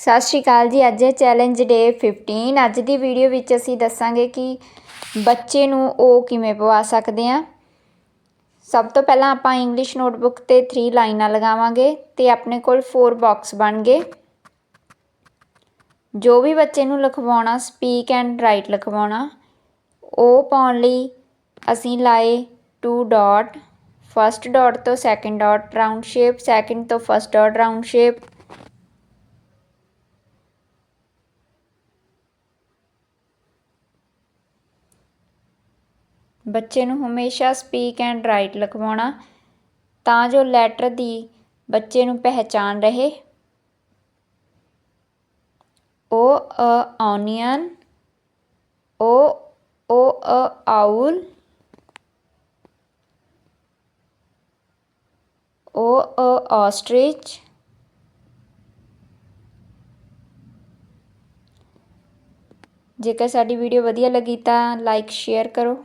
ਸਤਿ ਸ਼੍ਰੀ ਅਕਾਲ ਜੀ, ਅੱਜ ਹੈ ਚੈਲੰਜ ਡੇ 15 ਅੱਜ ਦੀ ਵੀਡੀਓ ਵਿੱਚ ਅਸੀਂ ਦੱਸਾਂਗੇ ਕਿ ਬੱਚੇ ਨੂੰ ਉਹ ਕਿਵੇਂ ਪਵਾ ਸਕਦੇ ਆ। ਸਭ ਤੋਂ ਪਹਿਲਾਂ ਆਪਾਂ ਇੰਗਲਿਸ਼ ਨੋਟਬੁੱਕ ਤੇ 3 ਲਾਈਨਾਂ ਲਗਾਵਾਂਗੇ ਤੇ ਆਪਣੇ ਕੋਲ 4 ਬਾਕਸ ਬਣ ਗਏ। ਜੋ ਵੀ ਬੱਚੇ ਨੂੰ ਲਿਖਵਾਉਣਾ ਸਪੀਕ ਐਂਡ ਰਾਈਟ ਲਿਖਵਾਉਣਾ, ਉਹ ਪਾਉਣ ਲਈ ਅਸੀਂ ਲਾਏ 2 ਡਾਟ ਫਸਟ ਡਾਟ ਤੋਂ second dot round shape second ਤੋਂ ਫਸਟ ਡਾਟ ਰਾਉਂਡ ਸ਼ੇਪ ਬੱਚੇ ਨੂੰ ਹਮੇਸ਼ਾ ਸਪੀਕ ਐਂਡ ਰਾਈਟ ਲਿਖਵਾਉਣਾ, ਤਾਂ ਜੋ ਲੈਟਰ ਦੀ ਬੱਚੇ ਨੂੰ ਪਹਿਚਾਨ ਰਹੇ। ਓ ਅ onion ਓ ਓ ਅ ਆਊਲ, ਓ ਅ ostrich ਜੇਕਰ ਸਾਡੀ ਵੀਡੀਓ ਵਧੀਆ ਲੱਗੀ ਤਾਂ ਲਾਈਕ ਸ਼ੇਅਰ ਕਰੋ।